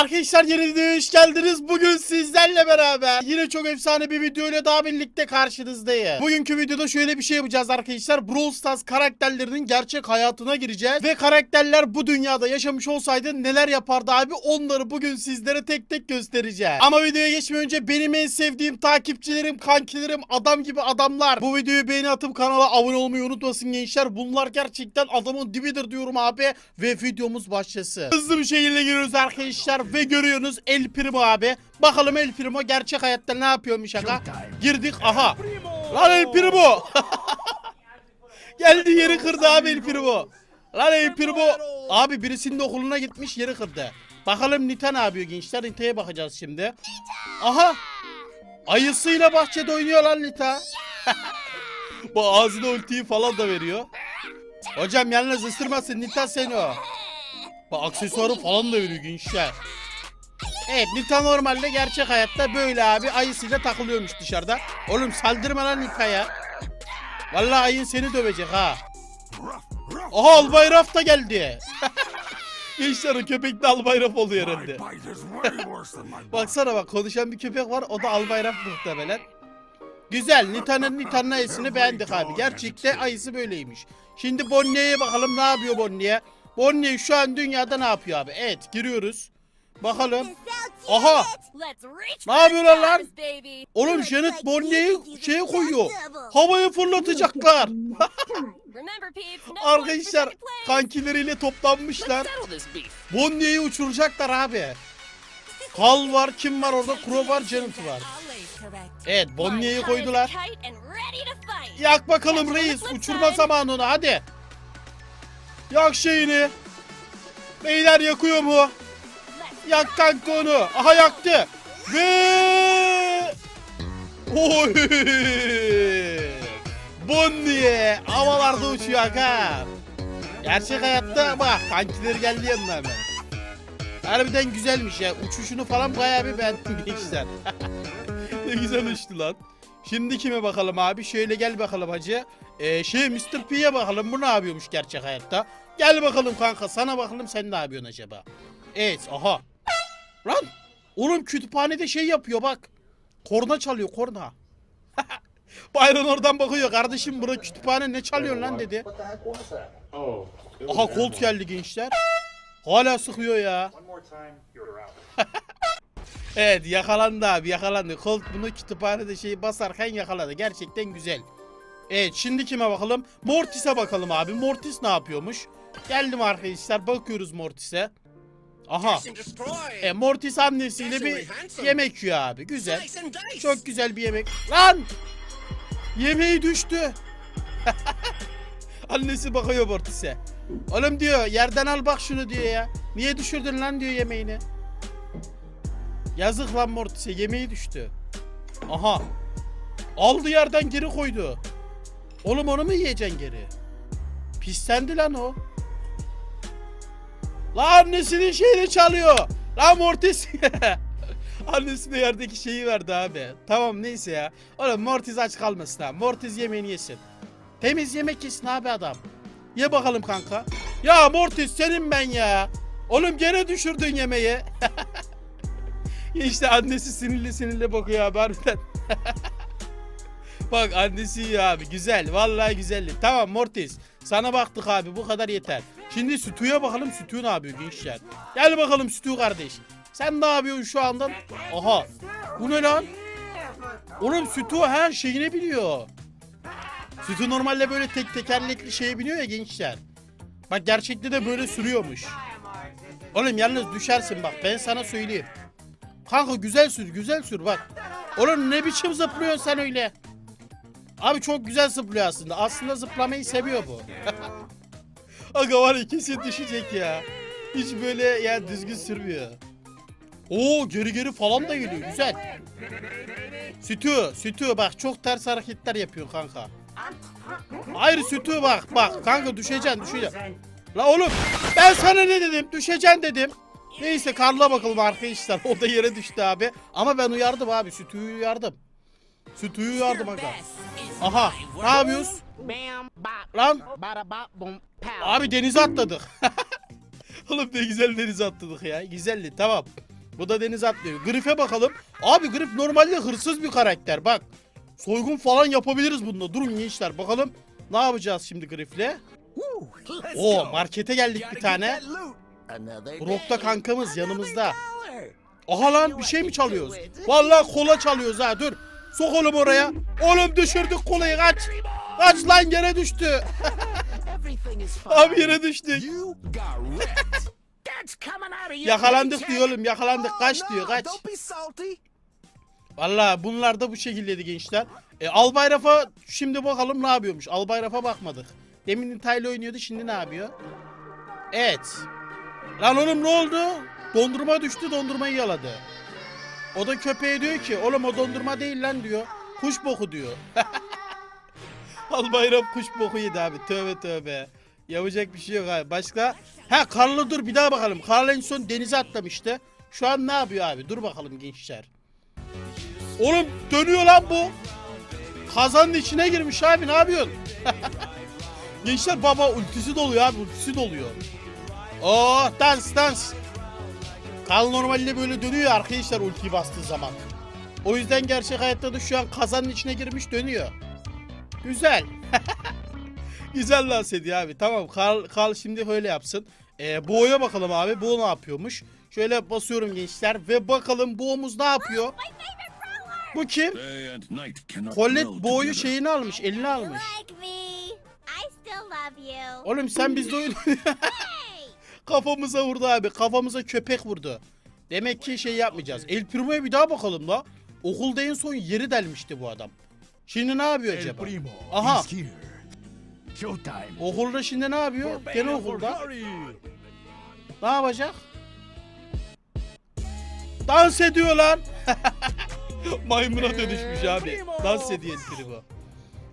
Arkadaşlar yeni videoya hoş geldiniz. Bugün sizlerle beraber yine çok efsane bir video ile daha birlikte karşınızdayım. Bugünkü videoda şöyle bir şey yapacağız arkadaşlar. Brawl Stars karakterlerinin gerçek hayatına gireceğiz. Ve karakterler bu dünyada yaşamış olsaydı neler yapardı abi onları bugün sizlere tek tek göstereceğim. Ama videoya geçmeden önce benim en sevdiğim takipçilerim, kankilerim, adam gibi adamlar. Bu videoyu beğeni atıp kanala abone olmayı unutmasın gençler. Bunlar gerçekten adamın dibidir diyorum abi. Ve videomuz başlasın. Hızlı bir şekilde giriyoruz arkadaşlar ve görüyorsunuz El Primo abi. Bakalım El Primo gerçek hayatta ne yapıyormuş aga. Girdik aha. Lan El Primo. Geldi yeri kırdı abi El Primo. Lan El Primo. Abi birisinin okuluna gitmiş yeri kırdı. Bakalım Nita ne yapıyor gençler. Nita'ya bakacağız şimdi. Aha. Ayısıyla bahçede oynuyor lan Nita. Bu ağzına ultiyi falan da veriyor. Hocam yalnız ısırmasın Nita seni o. Bak aksesuarı falan da veriyor gençler. Evet Nita normalde gerçek hayatta böyle abi ayısıyla takılıyormuş dışarıda. Oğlum saldırma lan Nita'ya. Vallahi ayın seni dövecek ha. Aha Albayraf da geldi. Gençler o köpek de Albayraf oluyor herhalde. Baksana bak konuşan bir köpek var o da Albayraf muhtemelen. Güzel Nita'nın Nita'nın ayısını beğendik abi. Gerçekte ayısı böyleymiş. Şimdi Bonnie'ye bakalım ne yapıyor Bonnie? Bonnie şu an dünyada ne yapıyor abi? Evet giriyoruz. Bakalım. Aha! Ne yapıyorlar lan? Oğlum Janet Bonnie'yi şeye koyuyor. Havaya fırlatacaklar. Arkadaşlar kankileriyle toplanmışlar. Bonnie'yi uçuracaklar abi. Kal var, kim var orada? Kuro var, Janet var. Evet, Bonnie'yi koydular. Yak bakalım reis, uçurma zamanı onu hadi. Yak şeyini. Beyler yakıyor mu? Yak kanka onu. Aha yaktı. Ve... Oy! Bonnie havalarda uçuyor aga. Gerçek hayatta bak kankileri geldi yanına hemen. Harbiden güzelmiş ya. Uçuşunu falan bayağı bir beğendim gençler. ne güzel uçtu lan. Şimdi kime bakalım abi? Şöyle gel bakalım hacı. Ee, şey Mr. P'ye bakalım. Bu ne yapıyormuş gerçek hayatta? Gel bakalım kanka. Sana bakalım sen ne yapıyorsun acaba? Evet aha. Lan. Oğlum kütüphanede şey yapıyor bak. Korna çalıyor korna. Byron oradan bakıyor. Kardeşim bura kütüphane ne çalıyorsun lan dedi. Aha animal. geldi gençler. Hala sıkıyor ya. Evet yakalandı abi yakalandı. Colt bunu kütüphanede şeyi basarken yakaladı. Gerçekten güzel. Evet şimdi kime bakalım? Mortis'e bakalım abi. Mortis ne yapıyormuş? Geldim arkadaşlar bakıyoruz Mortis'e. Aha. E, Mortis annesiyle bir yemek yiyor abi. Güzel. Çok güzel bir yemek. Lan! Yemeği düştü. Annesi bakıyor Mortis'e. Oğlum diyor yerden al bak şunu diyor ya. Niye düşürdün lan diyor yemeğini. Yazık lan Mortis'e yemeği düştü. Aha. Aldı yerden geri koydu. Oğlum onu mu yiyeceksin geri? Pislendi lan o. Lan annesinin şeyini çalıyor. Lan Mortis. Annesine yerdeki şeyi verdi abi. Tamam neyse ya. Oğlum Mortis aç kalmasın ha. Mortis yemeğini yesin. Temiz yemek yesin abi adam. Ye bakalım kanka. Ya Mortis senin ben ya. Oğlum gene düşürdün yemeği. işte annesi sinirli sinirli bakıyor abi harbiden. Bak annesi iyi abi güzel vallahi güzellik. Tamam Mortis sana baktık abi bu kadar yeter. Şimdi Sütü'ye bakalım Sütü ne yapıyor gençler. Gel bakalım Sütü kardeş. Sen ne yapıyorsun şu anda? Aha bu ne lan? Oğlum Sütü her şeyini biliyor. Sütü normalde böyle tek tekerlekli şeye biniyor ya gençler. Bak gerçekte de böyle sürüyormuş. Oğlum yalnız düşersin bak ben sana söyleyeyim. Kanka güzel sür güzel sür bak. Oğlum ne biçim zıplıyorsun sen öyle. Abi çok güzel zıplıyor aslında. Aslında zıplamayı seviyor bu. Aga var ya kesin düşecek ya. Hiç böyle ya düzgün sürmüyor. Oo geri geri falan da geliyor güzel. Sütü, sütü bak çok ters hareketler yapıyor kanka. Hayır sütü bak bak kanka düşeceksin düşeceksin. La oğlum ben sana ne dedim düşeceksin dedim. Neyse Karla bakalım arkadaşlar o da yere düştü abi. Ama ben uyardım abi sütüyü uyardım. Sütüyü uyardım aga. Aha ne yapıyoruz? Lan abi denize atladık. Oğlum ne güzel denize atladık ya. Güzeldi tamam. Bu da denize atlıyor. Grif'e bakalım. Abi Grif normalde hırsız bir karakter bak. Soygun falan yapabiliriz bunda. Durun gençler bakalım. Ne yapacağız şimdi Grif'le? Oo markete geldik bir tane. Brock'ta kankamız yanımızda. Aha lan bir şey mi çalıyoruz? Vallahi kola çalıyoruz ha dur. Sok oğlum oraya. Oğlum düşürdük kolayı kaç. Kaç lan yere düştü. Abi yere düştük. Yakalandık diyor oğlum yakalandık kaç diyor kaç. Vallahi bunlar da bu şekildeydi gençler. E, Albay Rafa şimdi bakalım ne yapıyormuş. Albay Rafa bakmadık. Demin Tayla oynuyordu şimdi ne yapıyor? Evet. Lan oğlum ne oldu? Dondurma düştü dondurmayı yaladı. O da köpeğe diyor ki oğlum o dondurma değil lan diyor. Kuş boku diyor. Albay Rafa kuş boku yedi abi tövbe tövbe. Yapacak bir şey yok abi. Başka? Ha Karlı dur bir daha bakalım. Karlı en son denize atlamıştı. Şu an ne yapıyor abi? Dur bakalım gençler. Oğlum dönüyor lan bu. Kazanın içine girmiş abi ne yapıyorsun? Gençler baba ultisi doluyor abi ultisi doluyor. Oh dans dans. Kal normalde böyle dönüyor arkadaşlar ultiyi bastığı zaman. O yüzden gerçek hayatta da şu an kazanın içine girmiş dönüyor. Güzel. Güzel dans ediyor abi. Tamam Kal, Kal şimdi öyle yapsın. Ee, Boğa'ya bakalım abi. Bo ne yapıyormuş? Şöyle basıyorum gençler ve bakalım Boğ'umuz ne yapıyor? Bu kim? Colette together. şeyini almış, eline almış. Oğlum sen bizde oyun... Kafamıza vurdu abi. Kafamıza köpek vurdu. Demek ki şey yapmayacağız. El Primo'ya bir daha bakalım da. Okulda en son yeri delmişti bu adam. Şimdi ne yapıyor El acaba? primo Aha. Okulda şimdi ne yapıyor? Gene okulda. Ne yapacak? Dans ediyor lan. Maymuna dönüşmüş abi. Dans ediyor El Primo.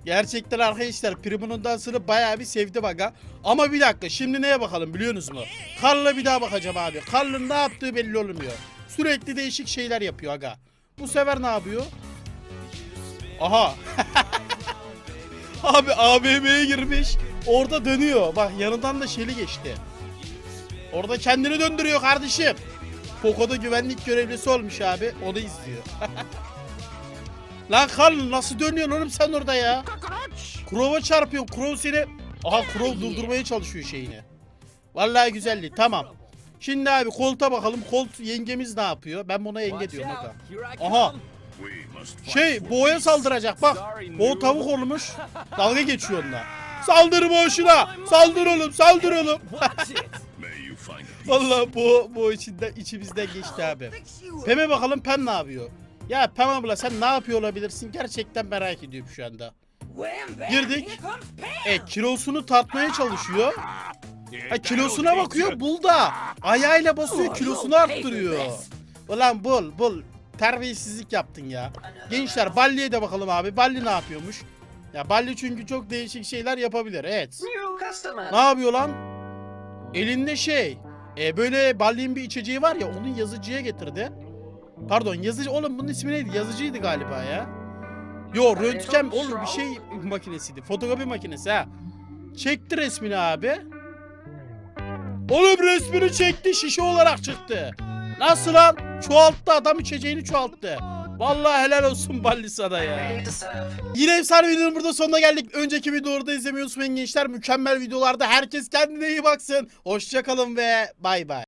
Gerçekten arkadaşlar Primo'nun dansını bayağı bir sevdim aga. Ama bir dakika şimdi neye bakalım biliyorsunuz mu? Karl'a bir daha bakacağım abi. Karl'ın ne yaptığı belli olmuyor. Sürekli değişik şeyler yapıyor aga. Bu sefer ne yapıyor? Aha. abi AVM'ye girmiş. Orada dönüyor. Bak yanından da Şeli geçti. Orada kendini döndürüyor kardeşim. Poco'da güvenlik görevlisi olmuş abi. O da izliyor. Lan Karl nasıl dönüyorsun oğlum sen orada ya? Krova çarpıyorsun. Krov seni... Aha Krov durdurmaya çalışıyor şeyini. Vallahi güzeldi. Tamam. Şimdi abi kolta bakalım. Colt yengemiz ne yapıyor? Ben buna yenge diyorum aga. Aha. Şey boğaya saldıracak bak. O tavuk olmuş. Dalga geçiyor onunla. Saldır boğuşuna. Saldır oğlum saldır oğlum. Vallahi bu bu içinden içimizden geçti abi. Pem'e bakalım Pem ne yapıyor? Ya Pem abla sen ne yapıyor olabilirsin? Gerçekten merak ediyorum şu anda. Girdik. E kilosunu tartmaya çalışıyor. Ha, kilosuna bakıyor bul da. Ayağıyla basıyor kilosunu arttırıyor. Ulan bul bul. Terbiyesizlik yaptın ya. Gençler Balli'ye de bakalım abi. Balli ne yapıyormuş? Ya Balli çünkü çok değişik şeyler yapabilir. Evet. Ne yapıyor lan? Elinde şey. E, böyle Balli'nin bir içeceği var ya onun yazıcıya getirdi. Pardon yazıcı oğlum bunun ismi neydi? Yazıcıydı galiba ya. Yo röntgen oğlum bir şey makinesiydi. Fotokopi makinesi ha. Çekti resmini abi. Oğlum resmini çekti şişe olarak çıktı. Nasıl lan? Çoğalttı adam içeceğini çoğalttı. Vallahi helal olsun Balli sana ya. Yine efsane videonun burada sonuna geldik. Önceki videoları da izlemeyi unutmayın gençler. Mükemmel videolarda herkes kendine iyi baksın. Hoşçakalın ve bay bay.